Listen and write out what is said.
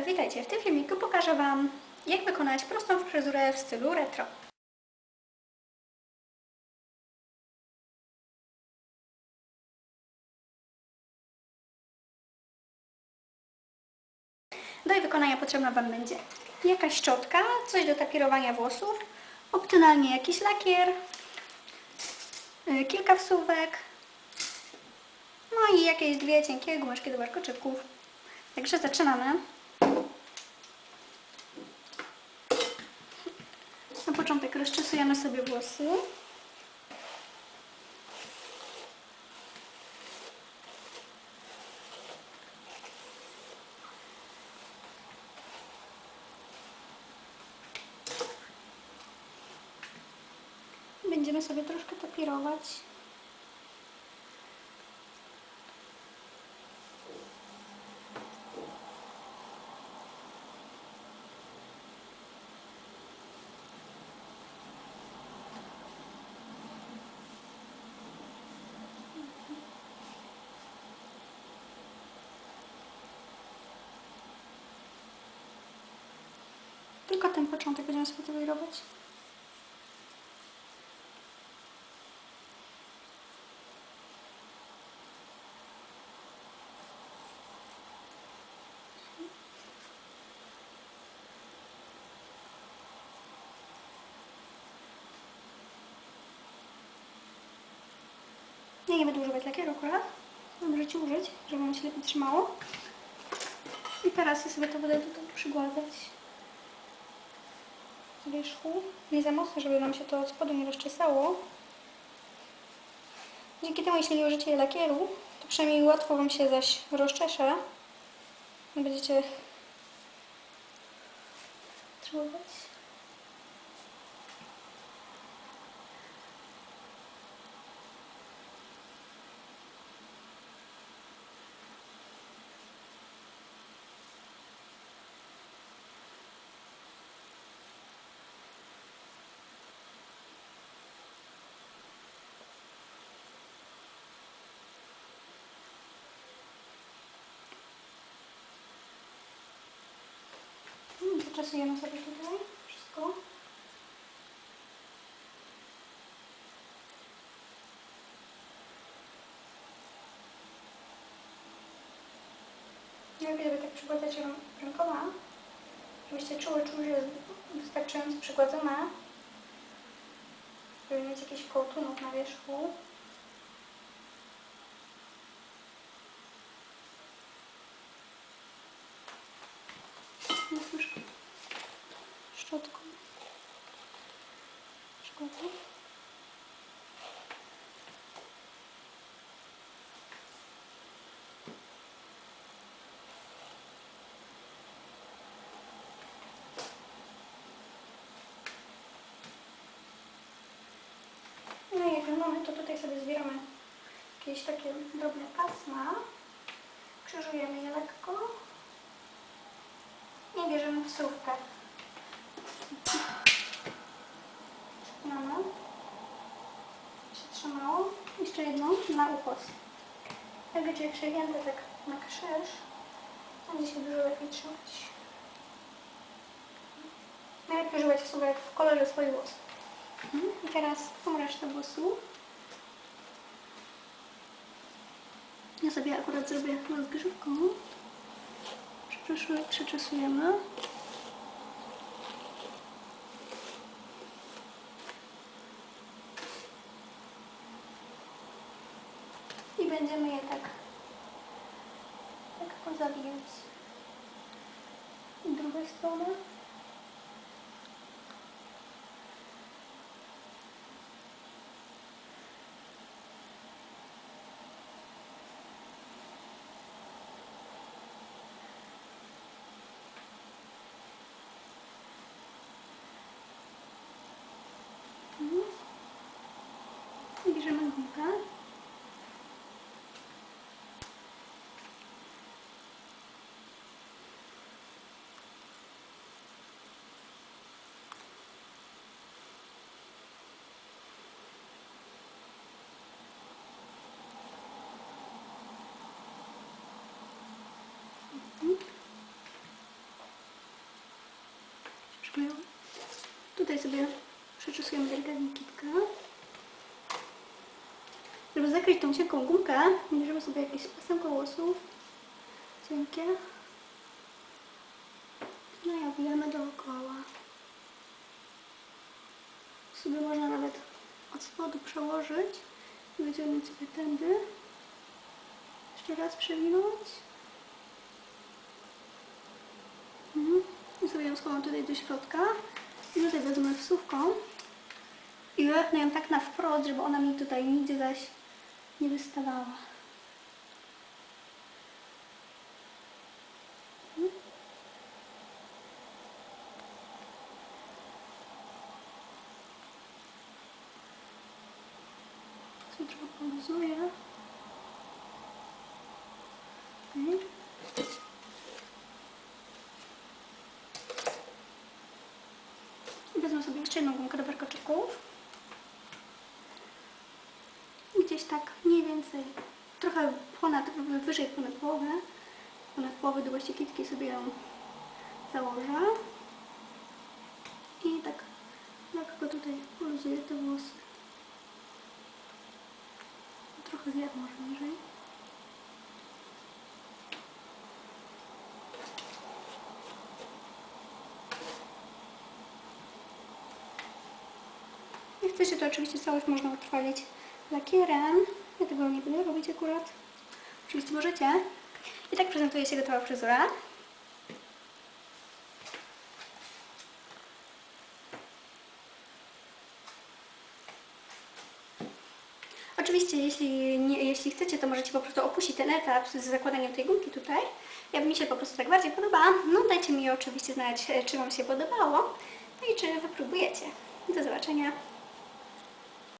Witajcie, w tym filmiku pokażę Wam, jak wykonać prostą fryzurę w stylu retro. Do jej wykonania potrzebna Wam będzie jakaś szczotka, coś do tapirowania włosów, opcjonalnie jakiś lakier, y, kilka wsówek, no i jakieś dwie cienkie gumeczki do warkoczyków. Także zaczynamy. Na początek rozczesujemy sobie włosy. Będziemy sobie troszkę tapirować. Tylko ten początek będziemy sobie tapirować. Ja nie będę używać lakieru akurat. Możecie użyć, żeby on się lepiej trzymało. I teraz ja sobie to będę tutaj przygładzać wierzchu. Nie za mocno, żeby nam się to od spodu nie rozczesało. Dzięki temu, jeśli nie użycie lakieru, to przynajmniej łatwo Wam się zaś rozczesze. Nie będziecie potrzebować. Zaczesujemy sobie tutaj wszystko. Najlepiej żeby tak przygładzać rę- rękoma, żebyście czuły, czuły, że jest wystarczająco przygładzona, żeby mieć jakiś kołtunów na wierzchu. Troszkę szczotką. Szczotką. No i jak już mamy, to tutaj sobie zbieramy jakieś takie drobne pasma. Krzyżujemy je lekko. I bierzemy wsówkę. Mamy. Się trzymało. Jeszcze jedną na ukos. Jak będzie przegięte tak na krzyż, będzie się dużo lepiej trzymać. Najlepiej używać wsówek w kolorze swoich włosów. Mhm. I teraz tą resztę włosu. Ja sobie akurat zrobię rozgrzewką. Przeczesu- Przeczesujemy. I będziemy je tak lekko zawijać. I drugą stronę. krawężnika. Tutaj sobie przeczesujemy delikatnie kitka. Zakryć tą cienką gumkę, bierzemy sobie jakieś pasemko włosów. Cienkie. No i owijamy dookoła. Sobie można nawet od spodu przełożyć wyciągnąć sobie tędy. Jeszcze raz przewinąć. Mhm. I sobie ją schowam tutaj do środka. I tutaj wezmę wsówką i wepnę ją tak na wprost, żeby ona mi tutaj nigdzie zaś nie wystawała. Poluzuję. Okej. I Wezmę sobie jeszcze jedną gumkę do. I gdzieś tak mniej więcej, trochę ponad, wyżej ponad połowę, ponad połowę długości kitki sobie ją założę. I tak lekko tutaj poluzuję te włosy. Trochę zjadł może niżej. Jak chcecie, to oczywiście całość można utrwalić lakierem. Ja tego nie będę robić akurat. Oczywiście możecie. I tak prezentuje się gotowa fryzura. Oczywiście, jeśli, nie, jeśli chcecie, to możecie po prostu opuścić ten etap z zakładaniem tej gumki tutaj. Ja mi się po prostu tak bardziej podoba. No dajcie mi oczywiście znać, czy Wam się podobało. No i czy wypróbujecie. Do zobaczenia.